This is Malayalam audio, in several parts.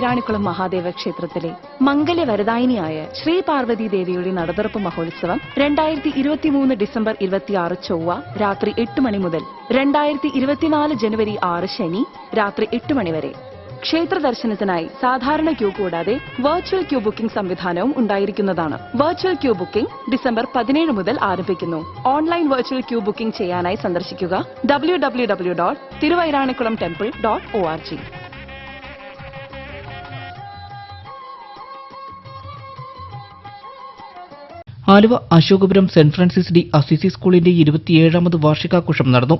തിരുവൈരാണിക്കുളം മഹാദേവ ക്ഷേത്രത്തിലെ മംഗല്യവരദായിനിയായ ശ്രീ പാർവതി ദേവിയുടെ നടതുറപ്പ് മഹോത്സവം രണ്ടായിരത്തി ഇരുപത്തിമൂന്ന് ഡിസംബർ ഇരുപത്തിയാറ് ചൊവ്വ രാത്രി എട്ട് മണി മുതൽ രണ്ടായിരത്തി ഇരുപത്തിനാല് ജനുവരി ആറ് ശനി രാത്രി എട്ട് മണി വരെ. ക്ഷേത്ര ദർശനത്തിനായി സാധാരണ ക്യൂ കൂടാതെ വെർച്വൽ ക്യൂ ബുക്കിംഗ് സംവിധാനവും ഉണ്ടായിരിക്കുന്നതാണ്. വെർച്വൽ ക്യൂ ബുക്കിംഗ് ഡിസംബർ പതിനേഴ് മുതൽ ആരംഭിക്കുന്നു. ഓൺലൈൻ വെർച്വൽ ക്യൂ ബുക്കിംഗ് ചെയ്യാനായി സന്ദർശിക്കുക. W W W dot Thiruvairanikkulam temple dot O R G Aluva Ashokapuram Saint Francis de Assisi സ്കൂളിന്റെ ഇരുപത്തിയേഴാമത് വാർഷികാഘോഷം നടന്നു.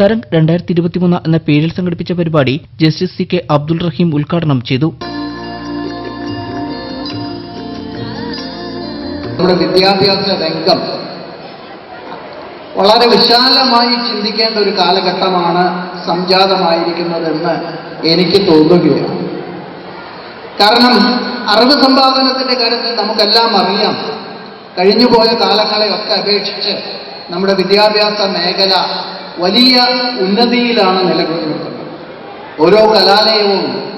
തരംഗ് രണ്ടായിരത്തി ഇരുപത്തിമൂന്ന് എന്ന പേരിൽ സംഘടിപ്പിച്ച പരിപാടി justice C K Abdul Rahim ഉദ്ഘാടനം ചെയ്തു. നമ്മുടെ വിദ്യാഭ്യാസ രംഗം വളരെ വിശാലമായി ചിന്തിക്കേണ്ട ഒരു കാലഘട്ടമാണ് സംജാതമായിരിക്കുന്നതെന്ന് എനിക്ക് തോന്നുകയാണ്. കാരണം അറിവ് സമ്പാദനത്തിന്റെ കാര്യത്തിൽ നമുക്കെല്ലാം അറിയാം. കഴിഞ്ഞുപോയ കാലങ്ങളെയൊക്കെ അപേക്ഷിച്ച് നമ്മുടെ വിദ്യാഭ്യാസ മേഖല വലിയ ഉന്നതിയിലാണ് നിലകൊള്ളുന്നത് ഓരോ കലാലയവും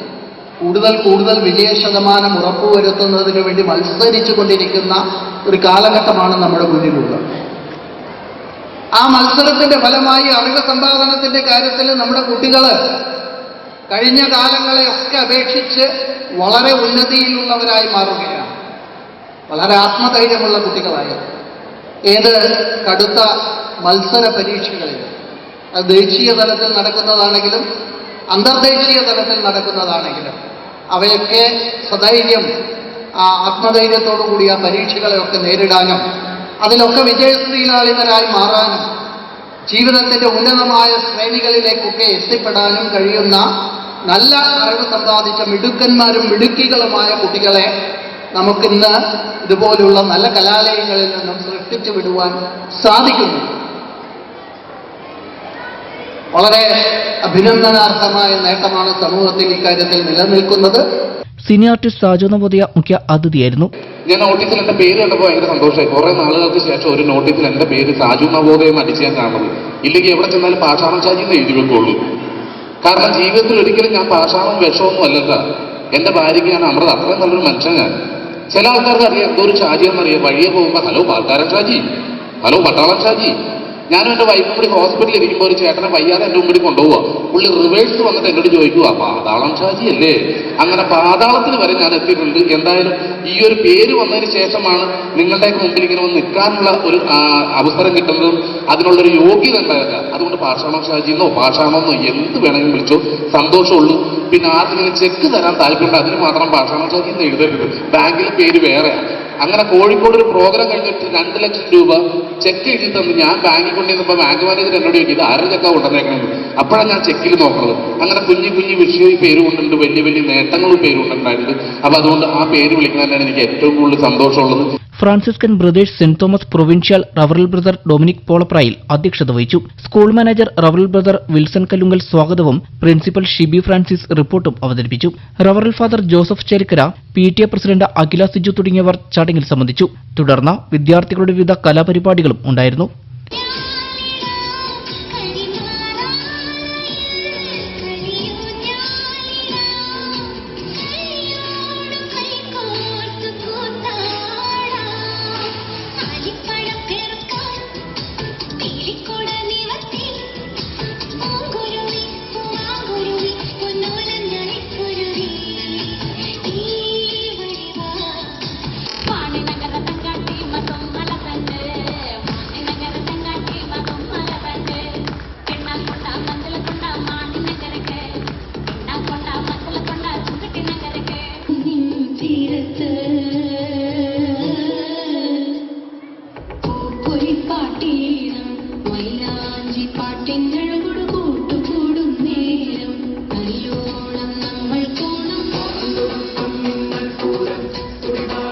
കൂടുതൽ കൂടുതൽ വിജയ ശതമാനം ഉറപ്പുവരുത്തുന്നതിന് വേണ്ടി മത്സരിച്ചു കൊണ്ടിരിക്കുന്ന ഒരു കാലഘട്ടമാണ് നമ്മുടെ മുന്നിലുള്ളത്. ആ മത്സരത്തിന്റെ ഫലമായി അറിവ് സമ്പാദനത്തിന്റെ കാര്യത്തിൽ നമ്മുടെ കുട്ടികൾ കഴിഞ്ഞ കാലങ്ങളെ ഒക്കെ അപേക്ഷിച്ച് വളരെ ഉന്നതിയിലുള്ളവരായി മാറുകയാണ്. വളരെ ആത്മധൈര്യമുള്ള കുട്ടികളായി. ഏത് കടുത്ത മത്സര പരീക്ഷകളിൽ അത് ദേശീയ തലത്തിൽ നടക്കുന്നതാണെങ്കിലും അന്തർദേശീയ തലത്തിൽ നടക്കുന്നതാണെങ്കിലും അവയൊക്കെ സധൈര്യം ആ ആത്മധൈര്യത്തോടു കൂടി ആ പരീക്ഷകളെയൊക്കെ നേരിടാനും അതിലൊക്കെ വിജയശ്രീലാളിതരായി മാറാനും ജീവിതത്തിന്റെ ഉന്നതമായ ശ്രേണികളിലേക്കൊക്കെ എത്തിപ്പെടാനും കഴിയുന്ന നല്ല അറിവ് സമ്പാദിച്ച മിടുക്കന്മാരും മിടുക്കികളുമായ കുട്ടികളെ നമുക്കിന്ന് ഇതുപോലുള്ള നല്ല കലാലയങ്ങളിൽ നിന്നും സൃഷ്ടിച്ചു വിടുവാൻ സാധിക്കുന്നു. വളരെ അഭിനന്ദനാർഹമായ നേട്ടമാണ് സമൂഹത്തിൽ ഇക്കാര്യത്തിൽ നിലനിൽക്കുന്നത്. സിനി ആർട്ടിസ്റ്റ് സാജു നവോദയ മുഖ്യ അതിഥിയായിരുന്നു. ഞാൻ നോട്ടീസിൽ എന്റെ പേര് കണ്ടപ്പോൾ ഭയങ്കര സന്തോഷമായി. കുറെ നാളുകൾക്ക് ശേഷം ഒരു നോട്ടീസിൽ എന്റെ പേര് സാജു എന്ന് അടിച്ച് ഞാൻ കാണുന്നത്. ഇല്ലെങ്കിൽ എവിടെ ചെന്നാലും പാഷാണം ഷാജി എന്ന് എഴുതി വെക്കുള്ളൂ. കാരണം ജീവിതത്തിൽ ഒരിക്കലും ഞാൻ പാഷാണം വിഷമൊന്നും അല്ലല്ല. എന്റെ ഭാര്യയ്ക്ക് ഞാൻ അമൃത അത്രയും നല്ലൊരു മനുഷ്യൻ ഞാൻ ചില ആൾക്കാർക്ക് അറിയാം എന്തോ ഒരു ഷാജി എന്നറിയാം. വഴിയെ പോകുമ്പോൾ ഹലോ പാൽക്കാരൻ ഷാജി ഹലോ പട്ടാളം ഷാജി ഞാനും എന്റെ വൈഫും കൂടി ഹോസ്പിറ്റലിൽ ഇരിക്കുമ്പോൾ ഒരു ചേട്ടനെ വയ്യാതെ എന്റെ മുമ്പിൽ കൊണ്ടുപോവുക പുള്ളി റിവേഴ്സ് വന്നിട്ട് എന്നോട് ചോദിക്കുക പാതാളം ഷാജി അല്ലേ അങ്ങനെ പാതാളത്തിൽ വരെ ഞാൻ എത്തിയിട്ടുണ്ട്. എന്തായാലും ഈ ഒരു പേര് വന്നതിന് ശേഷമാണ് നിങ്ങളുടെ മുമ്പിൽ ഇങ്ങനെ വന്ന് നിൽക്കാനുള്ള ഒരു അവസരം കിട്ടുന്നതും അതിനുള്ളൊരു യോഗ്യത ഉണ്ടാകുക. അതുകൊണ്ട് പാഷാണോ ഷാജി എന്നോ പാഷാണമെന്നോ എന്ത് വേണമെങ്കിലും വിളിച്ചോ സന്തോഷമുള്ളൂ. പിന്നെ ആർക്കെങ്കിലും ചെക്ക് തരാൻ താല്പര്യമുണ്ട് അതിന് മാത്രം പാഷാണോ ഷാജി എന്ന് എഴുതരുത്. ബാങ്കിലെ പേര് വേറെയാണ് അങ്ങനെ കോഴിക്കോട് ഒരു പ്രോഗ്രാം കഴിഞ്ഞിട്ട് രണ്ട് ലക്ഷം രൂപ ചെക്ക് എഴുതി തന്നു ഞാൻ ബാങ്കിൽ കൊണ്ടുവന്നപ്പോൾ ബാങ്ക് മാനേജർ എന്നോട് ചോദിക്കും ഇത് ആരുടെ ചെക്കാ കൊണ്ടുവന്നേക്കണെന്ന്? അപ്പോഴാണ് ഞാൻ ചെക്കിൽ നോക്കുന്നത്. അങ്ങനെ കുഞ്ഞു കുഞ്ഞു വിഷയവും പേര് കൊണ്ടുണ്ട് വലിയ വലിയ നേട്ടങ്ങളും പേര് കൊണ്ടുണ്ടായിട്ടുണ്ട് അപ്പൊ അതുകൊണ്ട് ആ പേര് വിളിക്കുന്നതിനാണ് എനിക്ക് ഏറ്റവും കൂടുതൽ സന്തോഷമുള്ളത്. Franciscan brothers Saint Thomas provincial റവറൽ brother Dominic Polaprayil അധ്യക്ഷത വഹിച്ചു. സ്കൂൾ മാനേജർ റവറൽ ബ്രദർ വിൽസൺ കല്ലുങ്കൽ സ്വാഗതവും പ്രിൻസിപ്പൽ ഷിബി ഫ്രാൻസിസ് റിപ്പോർട്ടും അവതരിപ്പിച്ചു. റവറൽ father Joseph Cherikkara P T A president Akhila Siju തുടങ്ങിയവർ ചടങ്ങിൽ സംബന്ധിച്ചു. തുടർന്ന് വിദ്യാർത്ഥികളുടെ വിവിധ കലാപരിപാടികളും ഉണ്ടായിരുന്നു. പാട്ടിയേരം മൈലാഞ്ചി പാട്ടിങ്ങളോട് കൂട്ടുകൂടും നേരം. നല്ലോണം നമ്മൾ കോണം. പൂരം തുടിവാ